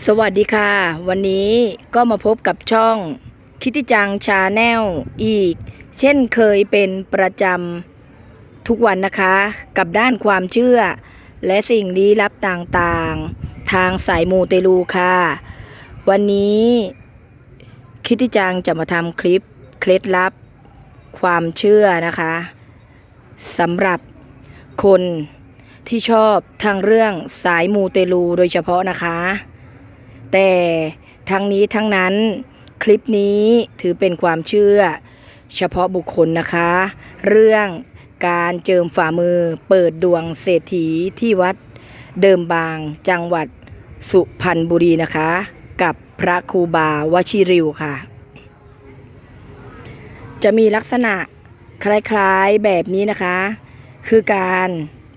สวัสดีค่ะ วันนี้ก็มาพบกับช่องคิติจังชาแนลอีก เช่นเคยเป็นประจำทุกวันนะคะ กับด้านความเชื่อ และสิ่งลี้ลับต่างๆ ทางสายมูเตลูค่ะ วันนี้คิติจังจะมาทำคลิปเคล็ดลับ ความเชื่อนะคะสำหรับคนที่ชอบทางเรื่องสายมูเตลูโดยเฉพาะนะคะ แต่ทั้งนี้ทั้งนั้นคลิปนี้ถือเป็นความเชื่อ เฉพาะบุคคลนะคะ เรื่องการเจิมฝ่ามือเปิดดวงเศรษฐีที่วัดเดิมบางจังหวัดสุพรรณบุรีนะคะ กับพระครูบาวชิริวค่ะ จะมีลักษณะคล้ายๆแบบนี้นะคะ คือการ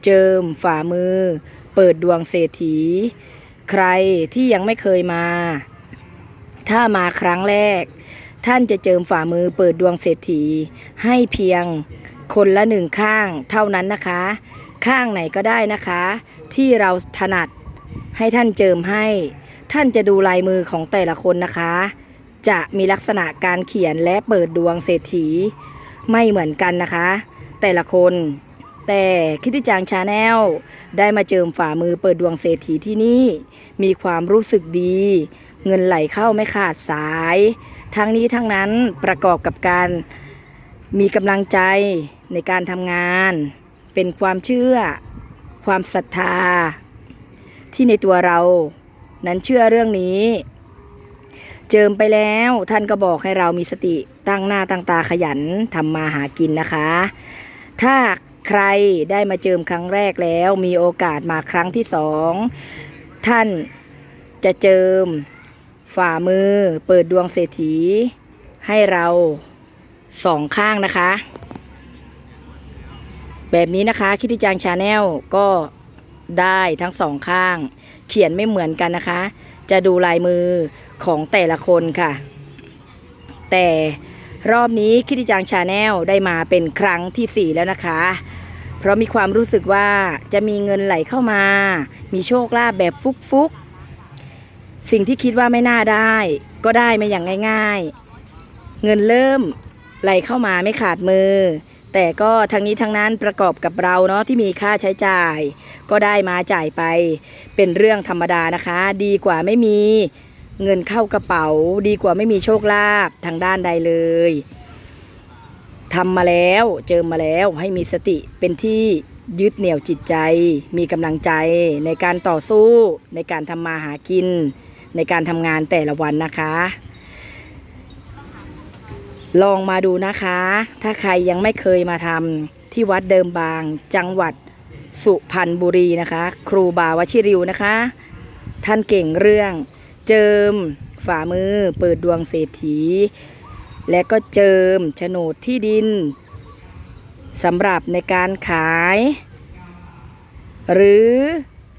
เจิมฝ่ามือ เปิดดวงเศรษฐี ใครที่ยังไม่เคยมา ถ้ามาครั้งแรก ท่านจะเจิมฝ่ามือเปิดดวงเศรษฐี ให้เพียงคนละหนึ่งข้างเท่านั้นนะคะ ข้างไหนก็ได้นะคะ ที่เราถนัดให้ท่านเจิมให้ ท่านจะดูลายมือของแต่ละคนนะคะ จะมีลักษณะการเขียนและเปิดดวงเศรษฐี ไม่เหมือนกันนะคะ แต่ละคน แต่คิดที่จางชาแนลได้มาเจิมฝ่ามือเปิดดวงเศรษฐีที่นี่ มีความรู้สึกดี เงินไหลเข้าไม่ขาดสาย ทั้งนี้ทั้งนั้นประกอบกับการมีกำลังใจในการทำงาน เป็นความเชื่อ ความศรัทธา ที่ในตัวเรา นั้นเชื่อเรื่องนี้ เจิมไปแล้วท่านก็บอกให้เรามีสติตั้งหน้าตั้งตาขยันทำมาหากินนะคะ ถ้า ใครได้มาเจิมครั้งแรกแล้ว มีโอกาสมาครั้งที่สองท่านจะเจิมฝ่ามือเปิดดวงเศรษฐี ให้เราสองข้างนะคะ แบบนี้นะคะคิดที่จางชาแนลก็ได้ทั้งสองข้าง เขียนไม่เหมือนกันนะคะ จะดูลายมือของแต่ละคนค่ะ แต่รอบนี้คิดที่จางชาแนลได้มาเป็นครั้งที่สี่แล้วนะคะ ราะมีความรู้สึกว่าจะมีเงินไหลเข้ามา มีโชคลาภแบบฟุกๆ สิ่งที่คิดว่าไม่น่าได้ ก็ได้มาอย่างง่าย ๆ เงินเริ่มไหลเข้ามาไม่ขาดมือ แต่ก็ทั้งนี้ทั้งนั้นประกอบกับเราเนาะที่มีค่าใช้จ่าย ก็ได้มาจ่ายไป เป็นเรื่องธรรมดานะคะ ดีกว่าไม่มี เงินเข้ากระเป๋า ดีกว่าไม่มีโชคลาภทางด้านใดเลย ทำมาแล้วเจอมาแล้วให้มีสติเป็นที่ยึดเหนี่ยวจิตใจ มีกำลังใจในการต่อสู้ในการทำมาหากิน ในการทำงานแต่ละวันนะคะ ลองมาดูนะคะ ถ้าใครยังไม่เคยมาทำที่วัดเดิมบางจังหวัดสุพรรณบุรีนะคะ ครูบาวชิริวนะคะ ท่านเก่งเรื่องเจิมฝ่ามือเปิดดวงเศรษฐี และก็เจิมโฉนดที่ดินสำหรับในการขาย หรือ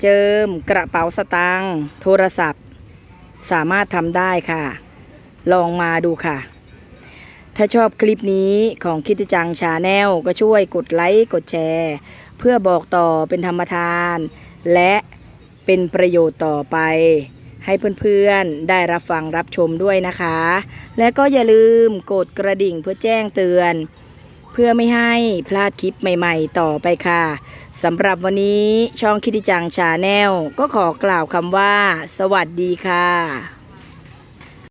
เจิมกระเป๋าสตางค์โทรศัพท์ สามารถทำได้ค่ะ ลองมาดูค่ะ ถ้าชอบคลิปนี้ของคิดจังชาแนลก็ช่วยกดไลค์กดแชร์ เพื่อบอกต่อเป็นธรรมทาน และเป็นประโยชน์ต่อไป ให้เพื่อนๆได้รับฟังรับชมด้วยนะคะ และก็อย่าลืมกดกระดิ่งเพื่อแจ้งเตือน เพื่อไม่ให้พลาดคลิปใหม่ๆ ต่อไปค่ะสำหรับวันนี้ช่องคิดจังชาแนลก็ขอกล่าวคำว่า สวัสดีค่ะ